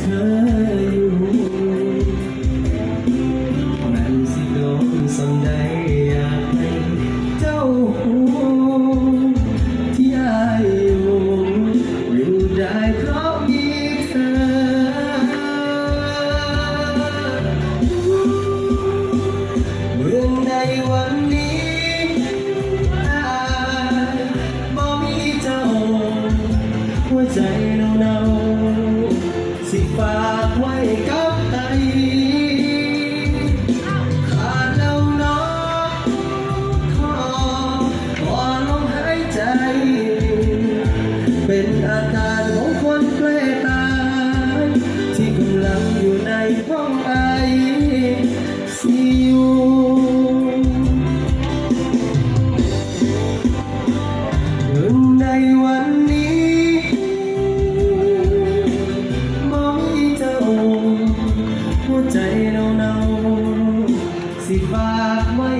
เธออยู่ มันสิโดนสำใดอยากให้เจ้าหูที่อายอยู่อยู่ได้เพราะมีเธอ เมื่อในวันนี้อายบ่มีเจ้า หัวใจเนาๆ สิฝากไว้กับไตขาดแล้วน้องขอขอลมหายใจ เป็นอาการของคนใกล้ตายที่กำลังอยู่ในห้อง หัวใจเราเนาสิฝากไว้